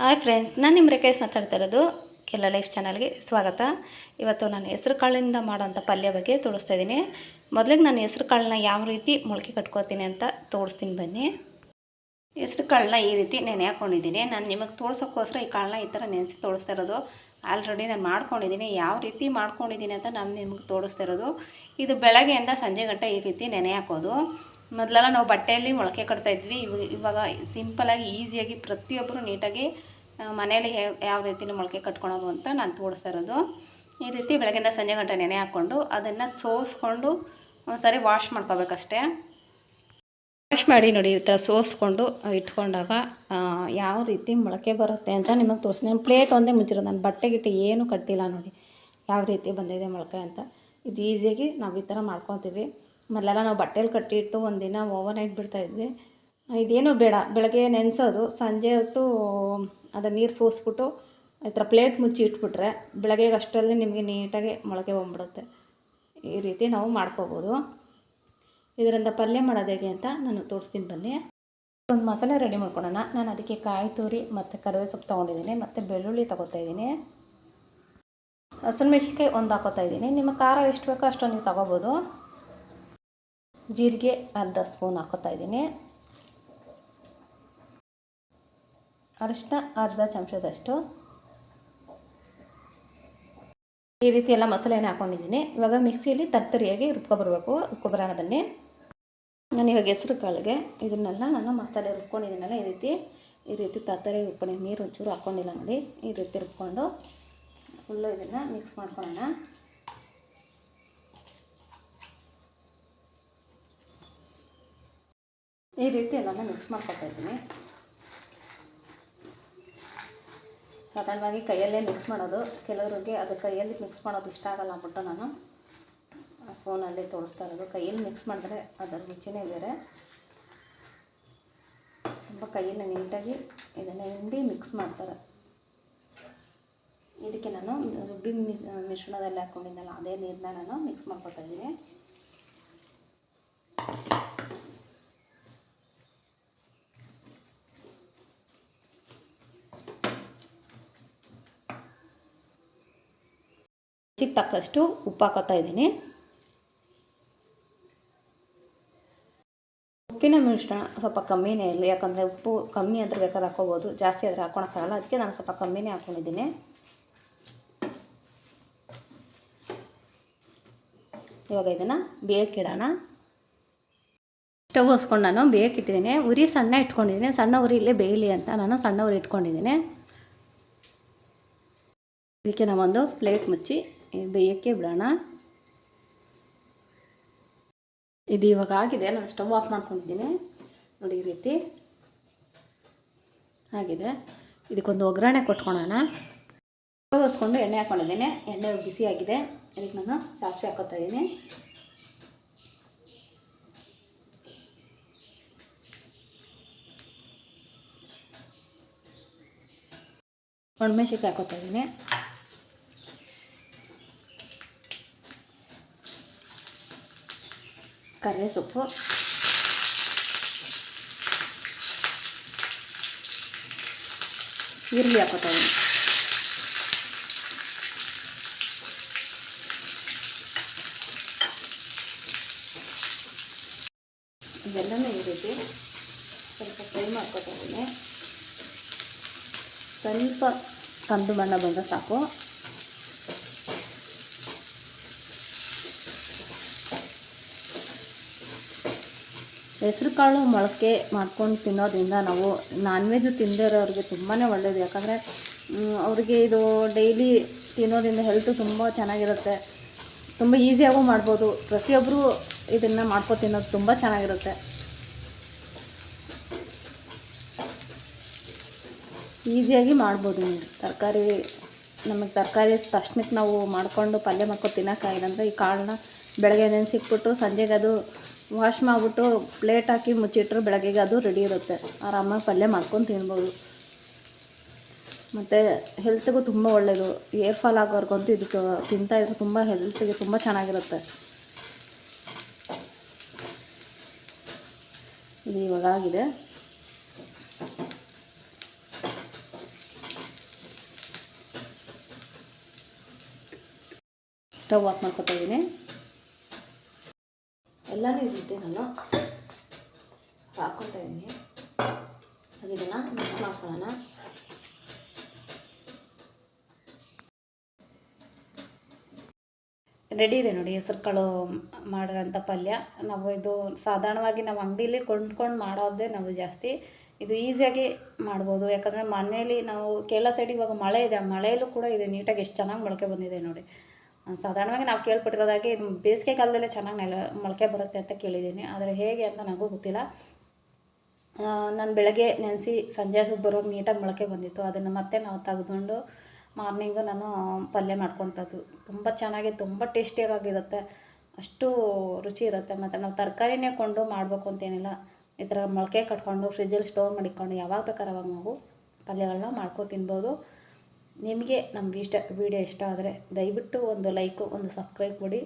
Hi friends, ನಾನು ನಿಮ್ಮ ರೇಖೇಶ್ ಮಾತಾಡ್ತಾ ಇರೋದು ಕೆಲ ಲೈಫ್ ಚಾನಲ್ಗೆ ಸ್ವಾಗತ. ಇವತ್ತು ನಾನು ಹೆಸರು ಕಾಳಿಂದ ಮಾಡುವಂಥ ಪಲ್ಯ ಬಗ್ಗೆ ತೋರಿಸ್ತಾ ಇದ್ದೀನಿ. ಮೊದಲಿಗೆ ನಾನು ಹೆಸರು ಕಾಳನ್ನ ಯಾವ ರೀತಿ ಮೊಳಕೆ ಕಟ್ಕೋತೀನಿ ಅಂತ ತೋರಿಸ್ತೀನಿ ಬನ್ನಿ. ಹೆಸರು ಕಾಳನ್ನ ಈ ರೀತಿ ನೆನೆ ಹಾಕ್ಕೊಂಡಿದ್ದೀನಿ ನಾನು ನಿಮಗೆ ತೋರ್ಸೋಕ್ಕೋಸ್ಕರ ಈ ಕಾಳನ್ನ ಈ ಥರ ನೆನೆಸಿ ತೋರಿಸ್ತಾ ಇರೋದು. ಆಲ್ರೆಡಿ ನಾನು ಮಾಡ್ಕೊಂಡಿದ್ದೀನಿ. ಯಾವ ರೀತಿ ಮಾಡ್ಕೊಂಡಿದ್ದೀನಿ ಅಂತ ನಾನು ನಿಮಗೆ ತೋರಿಸ್ತಾ ಇರೋದು. ಇದು ಬೆಳಗ್ಗೆಯಿಂದ ಸಂಜೆ ಗಂಟೆ ಈ ರೀತಿ ನೆನೆ ಹಾಕೋದು. ಮೊದಲೆಲ್ಲ ನಾವು ಬಟ್ಟೆಯಲ್ಲಿ ಮೊಳಕೆ ಕಟ್ತಾ ಇದ್ವಿ. ಇವ- ಇವಾಗ ಸಿಂಪಲಾಗಿ ಈಸಿಯಾಗಿ ಪ್ರತಿಯೊಬ್ಬರು ನೀಟಾಗಿ ಮನೆಯಲ್ಲಿ ಯಾವ ರೀತಿ ಮೊಳಕೆ ಕಟ್ಕೊಳೋದು ಅಂತ ನಾನು ತೋರಿಸ್ತಾ ಇರೋದು. ಈ ರೀತಿ ಬೆಳಗ್ಗೆಯಿಂದ ಸಂಜೆ ಗಂಟೆ ನೆನೆ ಹಾಕ್ಕೊಂಡು ಅದನ್ನು ಸೋಸ್ಕೊಂಡು ಒಂದ್ಸರಿ ವಾಶ್ ಮಾಡ್ಕೋಬೇಕಷ್ಟೇ. ವಾಶ್ ಮಾಡಿ ನೋಡಿ, ಈ ಥರ ಸೋಸ್ಕೊಂಡು ಇಟ್ಕೊಂಡಾಗ ಯಾವ ರೀತಿ ಮೊಳಕೆ ಬರುತ್ತೆ ಅಂತ ನಿಮಗೆ ತೋರಿಸಿ ನಾನು ಪ್ಲೇಟ್ ಒಂದೇ ಮುಚ್ಚಿರೋದು. ನಾನು ಬಟ್ಟೆ ಗಿಟ್ಟೆ ಏನೂ ಕಟ್ಟಿಲ್ಲ ನೋಡಿ, ಯಾವ ರೀತಿ ಬಂದಿದೆ ಮೊಳಕೆ ಅಂತ. ಇದು ಈಸಿಯಾಗಿ ನಾವು ಈ ಥರ ಮಾಡ್ಕೊತೀವಿ. ಮೊದಲೆಲ್ಲ ನಾವು ಬಟ್ಟೆಲಿ ಕಟ್ಟಿಟ್ಟು ಒಂದಿನ ಓವರ್ ನೈಟ್ ಬಿಡ್ತಾಯಿದ್ವಿ ಇದೇನೂ ಬೇಡ, ಬೆಳಗ್ಗೆ ನೆನೆಸೋದು, ಸಂಜೆ ಹೊತ್ತು ಅದು ನೀರು ಸೋಸ್ಬಿಟ್ಟು ಈ ಥರ ಪ್ಲೇಟ್ ಮುಚ್ಚಿ ಇಟ್ಬಿಟ್ರೆ ಬೆಳಗ್ಗೆಗೆ ಅಷ್ಟರಲ್ಲಿ ನಿಮಗೆ ನೀಟಾಗಿ ಮೊಳಕೆ ಬಂದ್ಬಿಡುತ್ತೆ. ಈ ರೀತಿ ನಾವು ಮಾಡ್ಕೋಬೋದು. ಇದರಿಂದ ಪಲ್ಯ ಮಾಡೋದು ಹೇಗೆ ಅಂತ ನಾನು ತೋರಿಸ್ತೀನಿ ಬನ್ನಿ. ಒಂದು ಮಸಾಲೆ ರೆಡಿ ಮಾಡ್ಕೊಳ್ಳೋಣ ನಾನು ಅದಕ್ಕೆ ಕಾಯಿ ತುರಿ ಮತ್ತು ಕರಿವೆ ಸೊಪ್ಪು ತೊಗೊಂಡಿದ್ದೀನಿ, ಮತ್ತು ಬೆಳ್ಳುಳ್ಳಿ ತೊಗೋತಾ ಇದ್ದೀನಿ. ಹಸಿಮೆಣ್ಸಿನ್ಕಾಯಿ ಒಂದು ಹಾಕೋತಾ ಇದ್ದೀನಿ. ನಿಮ್ಮ ಖಾರ ಎಷ್ಟು ಬೇಕೋ ಅಷ್ಟು ನೀವು ತೊಗೋಬೋದು. ಜೀರಿಗೆ ಅರ್ಧ ಸ್ಪೂನ್ ಹಾಕೋತಾ ಇದ್ದೀನಿ. ಅರಿಶಿನ ಅರ್ಧ ಚಮಚದಷ್ಟು. ಈ ರೀತಿ ಎಲ್ಲ ಮಸಾಲೆನ ಹಾಕ್ಕೊಂಡಿದ್ದೀನಿ ಇವಾಗ ಮಿಕ್ಸಿಯಲ್ಲಿ ತರ್ತರಿಯಾಗಿ ರುಬ್ಕೊಬರ್ಬೇಕು. ರುಬ್ಕೊಬರೋಣ ಬನ್ನಿ. ನಾನು ಇವಾಗ ಹೆಸ್ರು ಕಾಳಿಗೆ ಇದನ್ನೆಲ್ಲ ನಾನು ಮಸಾಲೆ ರುಬ್ಕೊಂಡಿದ್ದೀನಲ್ಲ, ಈ ರೀತಿ. ಈ ರೀತಿ ತತ್ತರಿ, ರುಬ್ಕೊಂಡಿದ್ದೀನಿ. ನೀರು ಒಂಚೂರು ಹಾಕ್ಕೊಂಡಿಲ್ಲ ನೋಡಿ. ಈ ರೀತಿ ರುಬ್ಕೊಂಡು ಫುಲ್ಲು ಇದನ್ನು ಮಿಕ್ಸ್ ಮಾಡ್ಕೊಳ್ಳೋಣ. ಈ ರೀತಿ ಎಲ್ಲನೂ ಮಿಕ್ಸ್ ಮಾಡ್ಕೊತಾ ಇದ್ದೀನಿ. ಸಾಧಾರಣವಾಗಿ ಕೈಯಲ್ಲೇ ಮಿಕ್ಸ್ ಮಾಡೋದು. ಕೆಲವರಿಗೆ ಅದು ಕೈಯಲ್ಲಿ ಮಿಕ್ಸ್ ಮಾಡೋದು ಇಷ್ಟ ಆಗಲ್ಲ ಅಂದ್ಬಿಟ್ಟು ನಾನು ಸ್ಪೂನಲ್ಲಿ ತೋರಿಸ್ತಾ ಇರೋದು. ಕೈಯಲ್ಲಿ ಮಿಕ್ಸ್ ಮಾಡಿದ್ರೆ ಅದರ ರುಚಿನೇ ಬೇರೆ. ತುಂಬ ಕೈಯನ್ನು ನೀಟಾಗಿ ಇದನ್ನು ಹಿಂಡಿ ಮಿಕ್ಸ್ ಮಾಡ್ತಾರೆ. ಇದಕ್ಕೆ ನಾನು ರುಬ್ಬಿ ಮಿಶ್ರಣದಲ್ಲಿ ಹಾಕ್ಕೊಂಡಿದ್ದಲ್ಲ ಅದೇ ನೀರನ್ನ ನಾನು ಮಿಕ್ಸ್ ಮಾಡ್ಕೊತಾ ಇದ್ದೀನಿ. ರುಚಿಗೆ ತಕ್ಕಷ್ಟು ಉಪ್ಪು ಹಾಕೋತಾ ಇದ್ದೀನಿ. ಉಪ್ಪಿನ ಮಿಶ್ರಣ ಸ್ವಲ್ಪ ಕಮ್ಮಿನೇ ಇರಲಿ ಯಾಕಂದರೆ ಉಪ್ಪು ಕಮ್ಮಿ ಆದರೆ ಬೇಕಾದ್ರೆ ಹಾಕೋಬೋದು ಜಾಸ್ತಿ ಆದರೆ ಹಾಕೊಳಕ್ಕಾಗಲ್ಲ ಅದಕ್ಕೆ ನಾನು ಸ್ವಲ್ಪ ಕಮ್ಮಿನೇ ಹಾಕ್ಕೊಂಡಿದ್ದೀನಿ ಇವಾಗ ಇದನ್ನು ಬೇಕಿಡೋಣ ಸ್ಟವ್ ಹೊಸ್ಕೊಂಡು ನಾನು ಬೇಕಿಟ್ಟಿದ್ದೀನಿ ಉರಿ ಸಣ್ಣ ಇಟ್ಕೊಂಡಿದ್ದೀನಿ. ಸಣ್ಣ ಉರಿ ಇಲ್ಲೇ ಬೇಯಲಿ ಅಂತ ನಾನು ಸಣ್ಣ ಉರಿ ಇಟ್ಕೊಂಡಿದ್ದೀನಿ. ಇದಕ್ಕೆ ನಾವೊಂದು ಪ್ಲೇಟ್ ಮುಚ್ಚಿ ಬೇಯಕ್ಕೆ ಬಿಡೋಣ. ಇದು ಇವಾಗ ಆಗಿದೆ. ನಾನು ಸ್ಟವ್ ಆಫ್ ಮಾಡ್ಕೊಂಡಿದ್ದೀನಿ. ನೋಡಿ, ಈ ರೀತಿ. ಆಗಿದೆ. ಇದಕ್ಕೊಂದು ಒಗ್ಗರಣೆ ಕೊಟ್ಕೊಳೋಣ. ಹಸ್ಕೊಂಡು ಎಣ್ಣೆ ಹಾಕ್ಕೊಂಡಿದ್ದೀನಿ ಎಣ್ಣೆ ಬಿಸಿ ಆಗಿದೆ. ಇದಕ್ಕೆ ನಾನು ಸಾಸಿವೆ ಹಾಕೋತಾ ಇದ್ದೀನಿ. ಒಣಮೆಣಸಿನ್ಕಾಯಿ ಹಾಕೋತಾ ಇದ್ದೀನಿ. ಕರಿವೆ ಸೊಪ್ಪು ಈರುಳ್ಳಿ ಹಾಕೋತಾ ಇದ್ದೀನಿ ಇವೆಲ್ಲನೂ ಈ ಸ್ವಲ್ಪ ಫ್ರೈ ಮಾಡ್ಕೋತಾ ಇದ್ದೀನಿ ಸ್ವಲ್ಪ ಕಂದು ಬಣ್ಣ ಬಂದರೆ ಸಾಕು ಹೆಸ್ರು ಕಾಳು ಮೊಳಕೆ ಮಾಡ್ಕೊಂಡು ತಿನ್ನೋದ್ರಿಂದ ನಾವು ನಾನ್ ವೆಜ್ ತಿಂದೇ ಇರೋರಿಗೆ ತುಂಬಾ ಒಳ್ಳೆಯದು ಯಾಕಂದರೆ ಅವ್ರಿಗೆ ಇದು ಡೈಲಿ ತಿನ್ನೋದ್ರಿಂದ ಹೆಲ್ತ್ ತುಂಬ ಚೆನ್ನಾಗಿರುತ್ತೆ. ತುಂಬ ಈಸಿಯಾಗೂ ಮಾಡ್ಬೋದು. ಪ್ರತಿಯೊಬ್ಬರು ಇದನ್ನು ಮಾಡ್ಕೊ ತಿನ್ನೋದು ತುಂಬ ಚೆನ್ನಾಗಿರುತ್ತೆ. ಈಸಿಯಾಗಿ ಮಾಡ್ಬೋದು ನೀವು. ತರಕಾರಿ, ನಮಗೆ ತರಕಾರಿ ತಕ್ಷಣಕ್ಕೆ ನಾವು ಮಾಡಿಕೊಂಡು ಪಲ್ಯ ಮಾಡ್ಕೊಂಡು ತಿನ್ನೋಕ್ಕಾಗಿಲ್ಲ ಅಂದರೆ ಈ ಕಾಳನ್ನ ಬೆಳಗ್ಗೆ ನೆನೆಸಿಕ್ಬಿಟ್ಟು ಸಂಜೆಗೆ ಅದು ವಾಶ್ ಮಾಡಿಬಿಟ್ಟು ಪ್ಲೇಟ್ ಹಾಕಿ ಮುಚ್ಚಿಟ್ರೆ ಬೆಳಗ್ಗೆಗೆ ಅದು ರೆಡಿ ಇರುತ್ತೆ. ಆರಾಮಾಗಿ ಪಲ್ಯ ಮಾಡ್ಕೊಂಡು ತಿನ್ಬೋದು. ಮತ್ತು ಹೆಲ್ತ್ಗೂ ತುಂಬ ಒಳ್ಳೆಯದು ಏರ್ ಫಾಲ್ ಆಗೋರ್ಗಂತೂ ಇದು ತಿಂತಾ ಇದ್ರೆ ತುಂಬ ಹೆಲ್ತಿಗೆ ತುಂಬ ಚೆನ್ನಾಗಿರುತ್ತೆ. ಇದು ಇವಾಗ ಆಗಿದೆ. ಸ್ಟವ್ ಆಫ್ ಮಾಡ್ಕೊತಾ ಇದ್ದೀನಿ. ಎಲ್ಲನೂ ಇರುತ್ತೆ ನಾನು ಹಾಕ್ಕೊತಾ ಇದ್ದೀನಿ. ಮಿಕ್ಸ್ ಮಾಡ್ಕೊಳ್ಳೋಣ. ರೆಡಿ ಇದೆ ನೋಡಿ ಹೆಸರು ಕಾಳು ಮಾಡಿರೋಂಥ ಪಲ್ಯ. ನಾವು ಇದು ಸಾಧಾರಣವಾಗಿ ನಾವು ಅಂಗಡೀಲಿ ಕೊಂಡ್ಕೊಂಡು ಮಾಡೋದೇ ನಾವು ಜಾಸ್ತಿ. ಇದು ಈಸಿಯಾಗಿ ಮಾಡ್ಬೋದು. ಯಾಕಂದರೆ ಮನೇಲಿ ನಾವು ಕೇರಳ ಸೈಡ್ ಇವಾಗ ಮಳೆ ಇದೆ. ಮಳೆಯಲ್ಲೂ ಕೂಡ ಇದೆ. ನೀಟಾಗಿ ಎಷ್ಟು ಚೆನ್ನಾಗಿ ಮೊಳಕೆ ಬಂದಿದೆ ನೋಡಿ. ಸಾಧಾರಣವಾಗಿ ನಾವು ಕೇಳ್ಪಟ್ಟಿರೋದಾಗಿ ಇದು ಬೇಸಿಗೆ ಕಾಲದಲ್ಲೇ ಚೆನ್ನಾಗಿ ನೆಲ ಮೊಳಕೆ ಬರುತ್ತೆ ಅಂತ ಕೇಳಿದ್ದೀನಿ. ಆದರೆ ಹೇಗೆ ಅಂತ ನನಗೂ ಗೊತ್ತಿಲ್ಲ. ನಾನು ಬೆಳಗ್ಗೆ ನೆನೆಸಿ ಸಂಜೆ ಬರುವಾಗ ನೀಟಾಗಿ ಮೊಳಕೆ ಬಂದಿತ್ತು. ಅದನ್ನು ಮತ್ತೆ ನಾವು ತೆಗೆದುಕೊಂಡು ಮಾರ್ನಿಂಗು ನಾನು ಪಲ್ಯ ಮಾಡ್ಕೊತದ್ದು ತುಂಬ ಚೆನ್ನಾಗಿ, ತುಂಬ ಟೇಸ್ಟಿಯಾಗಿರುತ್ತೆ. ಅಷ್ಟು ರುಚಿ ಇರುತ್ತೆ. ಮತ್ತು ನಾವು ತರಕಾರಿನೇ ಕೊಂಡು ಮಾಡಬೇಕು ಅಂತೇನಿಲ್ಲ. ಈ ಥರ ಮೊಳಕೆ ಕಟ್ಕೊಂಡು, ಫ್ರಿಜ್ಜಲ್ಲಿ ಸ್ಟೋರ್ ಮಾಡಿಕೊಂಡು ಯಾವಾಗ ಬೇಕಾದ್ರೆ ಅವಾಗ ನಾವು ಪಲ್ಯಗಳನ್ನ ಮಾಡ್ಕೊ ತಿನ್ಬೋದು. ನಿಮಗೆ ನಮ್ಮ ಇಷ್ಟ ವಿಡಿಯೋ ಇಷ್ಟ ಆದರೆ ದಯವಿಟ್ಟು ಒಂದು ಲೈಕು, ಒಂದು ಸಬ್ಸ್ಕ್ರೈಬ್ ಕೊಡಿ.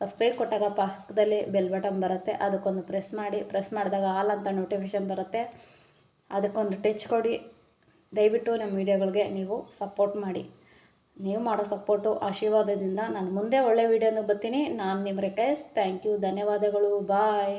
ಸಬ್ಸ್ಕ್ರೈಬ್ ಕೊಟ್ಟಾಗ ಪಕ್ಕದಲ್ಲಿ ಬೆಲ್ ಬಟನ್ ಬರುತ್ತೆ. ಅದಕ್ಕೊಂದು ಪ್ರೆಸ್ ಮಾಡಿ ಪ್ರೆಸ್ ಮಾಡಿದಾಗ ಆಲ್ ಅಂತ ನೋಟಿಫಿಕೇಶನ್ ಬರುತ್ತೆ. ಅದಕ್ಕೊಂದು ಟಚ್ ಕೊಡಿ. ದಯವಿಟ್ಟು ನಮ್ಮ ವೀಡಿಯೋಗಳಿಗೆ ನೀವು ಸಪೋರ್ಟ್ ಮಾಡಿ. ನೀವು ಮಾಡೋ ಸಪೋರ್ಟು ಆಶೀರ್ವಾದದಿಂದ ನಾನು ಮುಂದೆ ಒಳ್ಳೆ ವೀಡಿಯೋನ ಬರ್ತೀನಿ. ನಾನು ನಿಮ್ಮ ರಿಕ್ವೆಸ್ಟ್. ಥ್ಯಾಂಕ್ ಯು ಧನ್ಯವಾದಗಳು. ಬಾಯ್